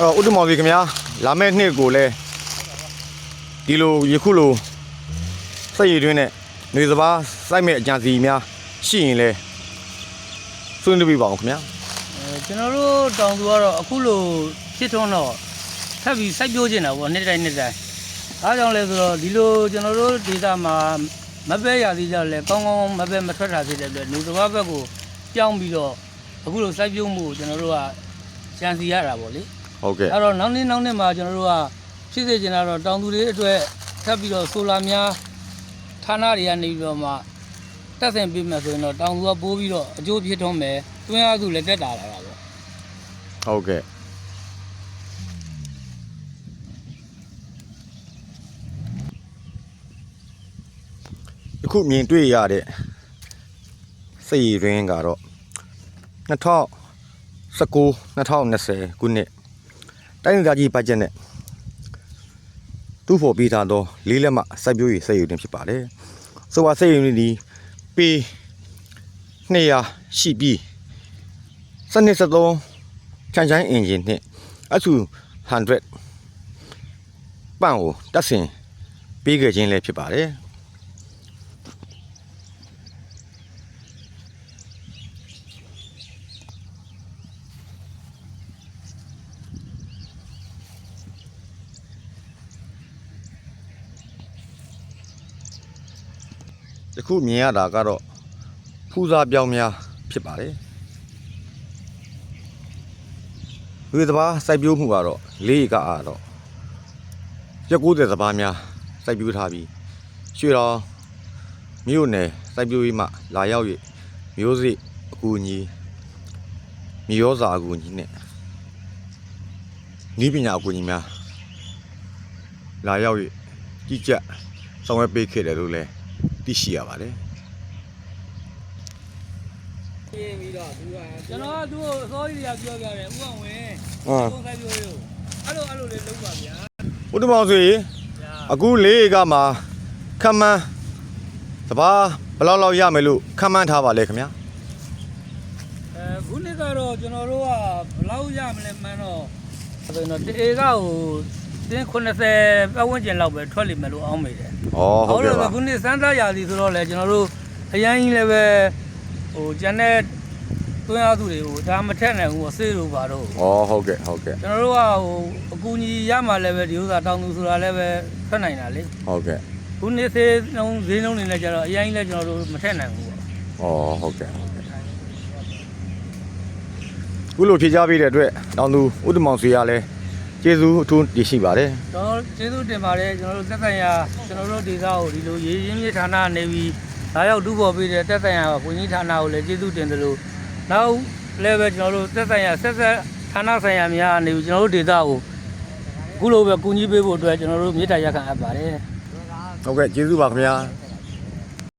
တော့ဥတ္တမောင်စီခင်ဗျာလာမယ့်နှစ်ကိုလည်းဒီလိုယခုလိုစက်ရည်တွင်းနဲ့နေစပါးစိုက်မဲ့အကြံစီများရှိရင်လဲဆွေးနွေးပြပါအောင်ခင်ဗျာအဲကျွန်တော်တို့တောင်သူကတော့အခုလိုဖြစ်ထွန်းတော့ထပ်ပြီးစိုက်ပျိုးနေတာပေါ့နှစ်တိုင်းနှစ်တိုင်းအားကြောင့်လဲဆိုတော့ဒီလိုကျွန်တော်တို့ဒေသမှာမပဲရသေးကြလဲကောင်းကောင်းမပဲမထွက်တာဖြစ်တဲ့အတွက်လူတစ်ပါးဘက်ကိုပြောင်းပြီးတော့အခုလိုစိုက်ပျိုးမှုကိုကျွန်တော်တို့ကကြံစီရတာပေါ့လေ ဟုတ်ကဲ့အဲ့တော့နောက်နေ့နောက်နေ့မှာကျွန်တော်တို့ကဖြစ်စေချင်တာတော့တောင်သူတွေအတွက်ထပ်ပြီးတော့ဆိုလာများဌာနတွေကနေပြီးတော့မှတက်ဆင်ပေးမယ်ဆိုရင်တော့တောင်သူကပိုးပြီးတော့အကျိုးဖြစ်ထွန်းမယ်တွင်းအားစုလည်းတက်တာလာတာပေါ့ဟုတ်ကဲ့ယခုမြင်တွေ့ရတဲ့စက်ရည်တွင်းကတော့2019 2020ခုနှစ် တိုင်းဒေသကြီးဘတ်ဂျက်နဲ့သူ့ဖို့ပြီးထားသောလေးလက်မှစိုက်ပျိုးရေးစက်ရည်တွင်းဖြစ်ပါတယ်။ဆိုပါစက်ရည်တွင်းဒီပေ200ရှိပြီးစနစ်73ချန်ချိုင်းအင်ဂျင်နဲ့အဆူ100ပန့်ကိုတက်ဆင်ပေးခဲ့ခြင်းလည်းဖြစ်ပါတယ်။ ယခုမြင်ရတာကတော့ဖူးစားပြောင်းများဖြစ်ပါတယ်ဝေသဘာစိုက်ပျိုးမှုကတော့လေးကအားတော့ရက်90စဘာများစိုက်ပျိုးထားပြီးရွှေတော်မြို့နယ်စိုက်ပျိုးရေးမှလာရောက်၍မျိုးစိအကူအညီမြေရောစာအကူအညီနဲ့ဤပညာအကူအညီများလာရောက်၍ကြီးကြပ်ဆောင်ရွက်ပေးခဲ့တယ်လို့လည်း သိရှိရပါတယ်ကျွန်တော်ကသူ့ကိုအစောကြီးတွေကပြောပြတယ်ဥအောင်ဝင်။ဟုတ်ဘုံဆိုင်ပြောရို့အဲ့လိုအဲ့လိုလေးလုံးပါဗျာ။ဦးတမောင်ဆိုရင်အခုလေးကမှခမ်းမန်းတဘာဘယ်လောက်လောက်ရမယ်လို့ခမ်းမန်းထားပါလဲခင်ဗျာအဲခုနှစ်ကတော့ကျွန်တော်တို့ကဘယ်လောက်ရမလဲမှန်းတော့ဆိုရင်တော့တေကကို တင်း80ပတ်ဝန်းကျင်လောက်ပဲထွက်လိမ့်မယ်လို့အောင်းမိတယ်။ဩဟုတ်ကဲ့ပါ ခုနှစ်စမ်းသားရာသီဆိုတော့လေကျွန်တော်တို့အရင်ကြီးလည်းပဲဟိုကျန်တဲ့တွင်းအားစုတွေကိုဒါမထက်နိုင်ဘူးအစေးတို့ပါတော့။ဩဟုတ်ကဲ့ဟုတ်ကဲ့ကျွန်တော်တို့ကဟိုအကူကြီးရမှလည်းပဲဒီဥစ္စာတောင်းသူဆိုတာလည်းပဲထွက်နိုင်တာလေဟုတ်ကဲ့ခုနှစ်သေးနှုံးဈေးနှုံးနေလဲကျတော့အရင်ကြီးလည်းကျွန်တော်တို့မထက်နိုင်ဘူးပေါ့။ဩဟုတ်ကဲ့ဟုတ်ကဲ့။ခုလိုဖြေကြပေးတဲ့အတွက်တောင်သူဦးတမောင်စီကလည်း ကျေးဇူးအထူးတင်ရှိပါတယ်ကျွန်တော်ကျေးဇူးတင်ပါတယ်ကျွန်တော်တို့သက်ဆိုင်ရာကျွန်တော်တို့ဒေသကိုဒီလိုရေးရင်းမြေဌာနနေပြီးလာရောက်တူပေါ်ပေးတဲ့သက်ဆိုင်ရာဝန်ကြီးဌာနကိုလည်းကျေးဇူးတင်တယ်လို့နောက်လည်းပဲကျွန်တော်တို့သက်ဆိုင်ရာဆက်ဆက်ဌာနဆိုင်ရာများအနေပြီးကျွန်တော်တို့ဒေသကိုအခုလိုပဲကူညီပေးဖို့အတွက်ကျွန်တော်တို့မြေတားရက်ခံအပ်ပါတယ်။ဟုတ်ကဲ့ကျေးဇူးပါခင်ဗျာ။